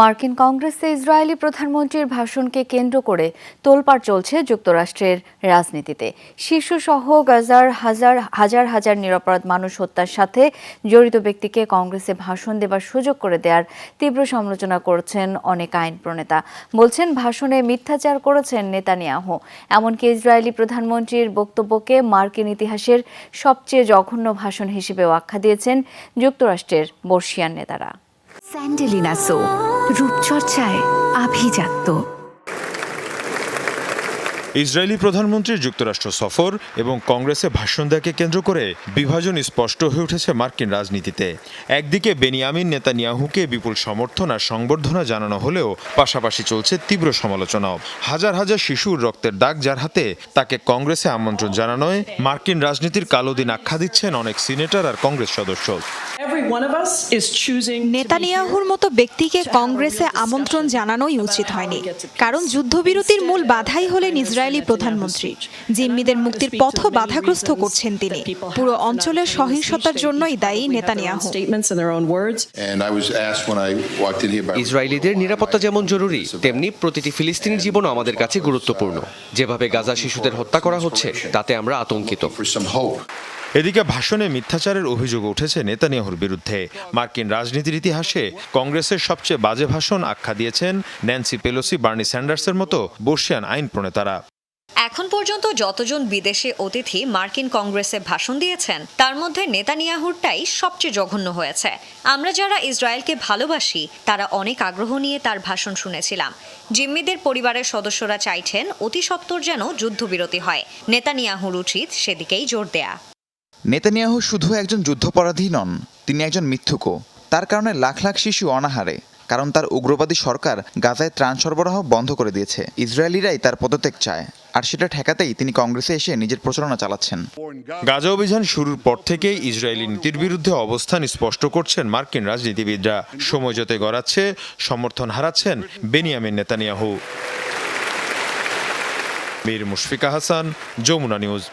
মার্কিন কংগ্রেসে ইসরায়েলি প্রধানমন্ত্রীর ভাষণকে কেন্দ্র করে তোলপাড় চলছে যুক্তরাষ্ট্রের রাজনীতিতে। শীর্ষসহ গাজার হাজার হাজার হাজার নিরপরাধ মানুষ হত্যার সাথে জড়িত ব্যক্তিকে কংগ্রেসে ভাষণ দেবার সুযোগ করে দেওয়ার তীব্র সমালোচনা করেছেন অনেক আইন প্রণেতা। বলছেন, ভাষণে মিথ্যাচার করেছেন নেতানিয়াহু। এমনকি ইসরায়েলি প্রধানমন্ত্রীর বক্তব্যকে মার্কিন ইতিহাসের সবচেয়ে জঘন্য ভাষণ হিসেবেও আখ্যা দিয়েছেন যুক্তরাষ্ট্রের বর্ষিয়ান নেতারা। স্যান্ডেলিনা সো। রূপচর্চায় আভিজাত্য। ইসরায়েলি প্রধানমন্ত্রীর যুক্তরাষ্ট্র সফর এবং কংগ্রেসে ভাষণ দেওয়াকে কেন্দ্র করে বিভাজন স্পষ্ট হয়ে উঠেছে মার্কিন রাজনীতিতে। একদিকে বেনিয়ামিন নেতানিয়াহুকে বিপুল সমর্থন আর সংবর্ধনা জানানো হলেও পাশাপাশি চলছে তীব্র সমালোচনাও। হাজার হাজার শিশুর রক্তের দাগ যার হাতে তাকে কংগ্রেসে আমন্ত্রণ জানানোয় মার্কিন রাজনীতির কালো দিন আখ্যা দিচ্ছেন অনেক সিনেটর আর কংগ্রেস সদস্য। নেতানিয়াহুর মতো ব্যক্তিকে কংগ্রেসে আমন্ত্রণ জানানোই উচিত হয়নি। কারণ যুদ্ধবিরতির মূল বাধাই হলেন ইসরায়েলি প্রধানমন্ত্রী জিম্মিদের মুক্তির পথ বাধাগ্রস্ত করছেন তিনি। পুরো অঞ্চলের সহিংসতার জন্যই দায়ী নেতানিয়াহু। ইসরায়েলিদের নিরাপত্তা যেমন জরুরি তেমনি প্রতিটি ফিলিস্তিনি জীবনও আমাদের কাছে গুরুত্বপূর্ণ। যেভাবে গাজা শিশুদের হত্যা করা হচ্ছে তাতে আমরা আতঙ্কিত. এদিকে ভাষণে মিথ্যাচারের অভিযোগ উঠেছে নেতানিয়াহুর বিরুদ্ধে। মার্কিন রাজনীতির ইতিহাসে কংগ্রেসের সবচেয়ে বাজে ভাষণ আখ্যা দিয়েছেন ন্যান্সি পেলোসি বার্নি স্যান্ডার্সের মতো বর্ষিয়ান আইন প্রণেতারা। এখন পর্যন্ত যতজন বিদেশে অতিথি মার্কিন কংগ্রেসে ভাষণ দিয়েছেন, তার মধ্যে নেতানিয়াহুরটাই সবচেয়ে জঘন্য হয়েছে। আমরা যারা ইসরায়েলকে ভালোবাসি, তারা অনেক আগ্রহ নিয়ে তার ভাষণ শুনেছিলাম। জিম্মিদের পরিবারের সদস্যরা চাইছেন অতি সত্বর যেন যুদ্ধবিরতি হয়। নেতানিয়াহুর উচিত সেদিকেই জোর দেয়া। নেতানিয়াহু শুধু একজন যুদ্ধাপরাধী নন, তিনি একজন মিথ্যুকও। তার কারণে লাখ লাখ শিশু অনাহারে। কারণ তার উগ্রবাদী সরকার গাজায় ত্রাণ সরবরাহ বন্ধ করে দিয়েছে। ইসরায়েলিরাই তার পদত্যাগ চায়, আর সেটা ঠেকাতেই তিনি কংগ্রেসে এসে নিজের প্রচারণা চালাচ্ছেন। গাজা অভিযান শুরুর পর থেকেই ইসরায়েলি নীতির বিরুদ্ধে অবস্থান স্পষ্ট করছেন মার্কিন রাজনীতিবিদরা। সময় যতে গড়াচ্ছে, সমর্থন হারাচ্ছেন Benjamin Netanyahu. Mir Mushfika Hasan, Jamuna news.